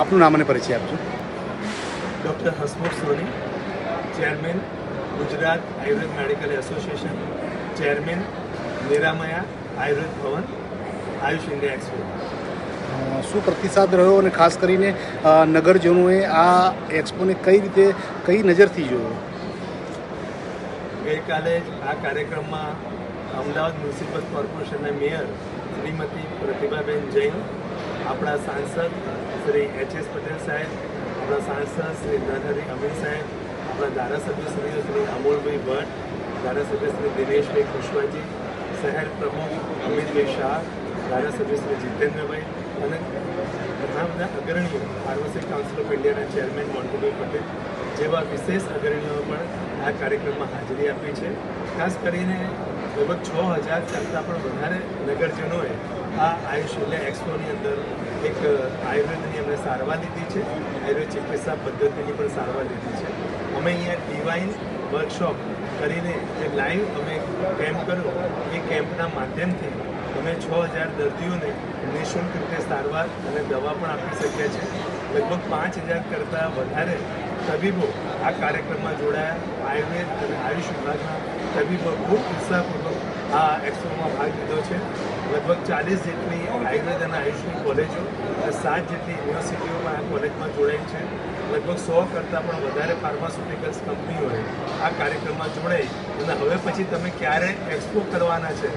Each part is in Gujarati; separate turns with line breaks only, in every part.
આપનું નામ અને પરિચય આપજો.
Doctor Hasmukh Soni chairman Gujarat Ayurveda medical association chairman Niramaya Ayurveda Bhavan Ayush India expo.
શું પ્રતિસાદ રહ્યો અને ખાસ કરીને નગરજનોએ આ એક્સપોને કઈ રીતે કઈ નજરથી જોયો?
ગઈકાલે જ આ કાર્યક્રમમાં અમદાવાદ મ્યુનિસિપલ કોર્પોરેશનના મેયર શ્રીમતી પ્રતિભાબેન જૈન આપણા સાંસદ શ્રી એચ એસ પટેલ સાહેબ, આપણા સાંસદ શ્રી નરહરી અમીર સાહેબ, આપણા ધારાસભ્યશ્રીઓ શ્રી અમોલભાઈ ભટ્ટ, ધારાસભ્ય શ્રી દિનેશભાઈ કુશવાજી શહેર પ્રમુખ અમિતભાઈ શાહ, ધારાસભ્ય શ્રી જીતેન્દ્રભાઈ અને ઘણા બધા અગ્રણીઓ ફાર્મસી કાઉન્સિલ ઓફ ઇન્ડિયાના ચેરમેન મોન્ટુભાઈ પટેલ, જેવા વિશેષ અગ્રણીઓ પણ આ કાર્યક્રમમાં હાજરી આપી છે. ખાસ કરીને લગભગ છ હજાર કરતાં પણ વધારે નગરજનોએ આ આયુષ્ય એક્સપોની અંદર એક આયુર્વેદની અમને સારવાર લીધી છે. આયુર્વેદ ચિકિત્સા પદ્ધતિની પણ સારવાર લીધી છે. અમે અહીંયા ડિવાઇન વર્કશોપ કરીને જે લાઈવ અમે કેમ્પ કર્યો, એ કેમ્પના માધ્યમથી અમે છ હજાર દર્દીઓને નિઃશુલ્ક રીતે સારવાર અને દવા પણ આપી શક્યા છે. લગભગ પાંચ હજાર કરતાં વધારે તબીબો આ કાર્યક્રમમાં જોડાયા. આયુર્વેદ અને આયુષ વિભાગના તબીબો ખૂબ ઉત્સાહપૂર્વક આ એક્સપોમાં ભાગ લીધો છે. લગભગ ચાલીસ જેટલી આયુર્વેદ અને આયુષની કોલેજો અને સાત જેટલી યુનિવર્સિટીઓમાં આ કોલેજમાં જોડાઈ છે. લગભગ સો કરતાં પણ વધારે ફાર્માસ્યુટિકલ્સ કંપનીઓએ આ કાર્યક્રમમાં જોડાઈ અને હવે પછી તમે ક્યારે એક્સપો કરવાના છે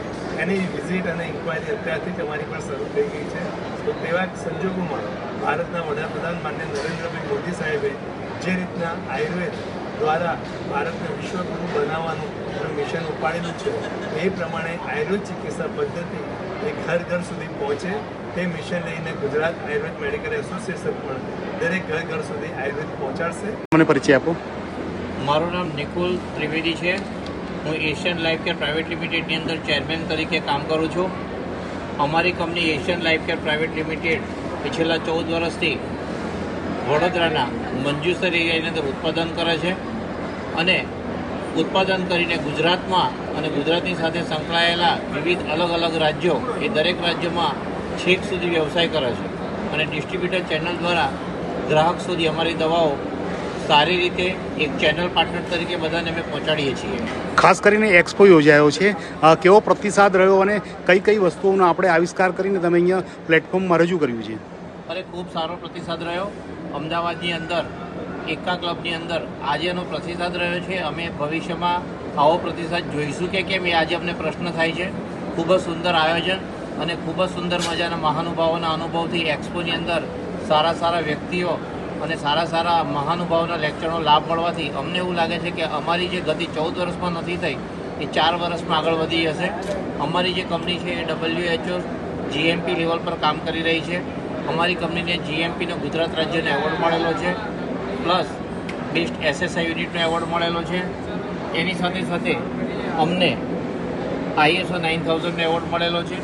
એની વિઝિટ અને ઇન્ક્વાયરી અત્યારથી તમારી પણ શરૂ થઈ ગઈ છે. તો તેવા સંજોગોમાં ભારતના વડાપ્રધાન માન્ય નરેન્દ્રભાઈ મોદી સાહેબે જે રીતના આયુર્વેદ દ્વારા ભારતને વિશ્વગુરુ બનાવવાનું મિશન ઉપાડેલું છે. એ પ્રમાણે આયુર્વેદ ચિકિત્સા પદ્ધતિ એ ઘર ઘર સુધી પહોંચે. તે મિશન લઈને ગુજરાત આયુર્વેદ મેડિકલ એસોસિએશન પણ દરેક ઘર ઘર સુધી આયુર્વેદ પહોંચાડશે.
મને પરિચય આપો.
મારું નામ નિકુલ ત્રિવેદી છે. હું એશિયન લાઈફ કેર પ્રાઇવેટ લિમિટેડની અંદર ચેરમેન તરીકે કામ કરું છું. અમારી company Asian Life Care private limited એ છેલ્લા ચૌદ વર્ષથી વડોદરાના મંજુસર એરિયાની અંદર ઉત્પાદન કરે છે અને ઉત્પાદન કરીને ગુજરાતમાં અને ગુજરાતની સાથે સંકળાયેલા વિવિધ અલગ અલગ રાજ્યો એ દરેક રાજ્યોમાં છેક સુધી વ્યવસાય કરે છે. અને ડિસ્ટ્રીબ્યુટર ચેનલ દ્વારા ગ્રાહક સુધી અમારી દવાઓ સારી રીતે એક ચેનલ પાર્ટનર તરીકે બધાને અમે પહોંચાડીએ છીએ.
ખાસ કરીને એક્સપો યોજાયો છે. કેવો પ્રતિસાદ રહ્યો અને કઈ કઈ વસ્તુઓનો આપણે આવિષ્કાર કરીને તમે અહીંયા પ્લેટફોર્મમાં રજૂ કર્યું છે?
અરે ખૂબ સારો પ્રતિસાદ રહ્યો. અમદાવાદની અંદર, એકા ક્લબની અંદર આજે એનો પ્રતિસાદ રહ્યો છે. અમે ભવિષ્યમાં આવો પ્રતિસાદ જોઈશું કે કેમ એ આજે અમને પ્રશ્ન થાય છે. ખૂબ જ સુંદર આયોજન અને ખૂબ જ સુંદર મજાના મહાનુભાવોના અનુભવથી એક્સપોની અંદર સારા સારા વ્યક્તિઓ અને સારા સારા મહાનુભાવોના લેક્ચરનો લાભ મળવાથી અમને એવું લાગે છે કે અમારી જે ગતિ ચૌદ વર્ષમાં નથી થઈ, એ ચાર વર્ષમાં આગળ વધી હશે. અમારી જે કંપની છે એ ડબલ્યુએચઓ જીએમપી લેવલ પર કામ કરી રહી છે. અમારી કંપનીને જીએમપીનો ગુજરાત રાજ્યનો એવોર્ડ મળેલો છે, પ્લસ બેસ્ટ એસએસઆઈ યુનિટનો એવોર્ડ મળેલો છે. એની સાથે સાથે અમને આઈએસઓ નાઇન થાઉઝન્ડનો એવોર્ડ મળેલો છે.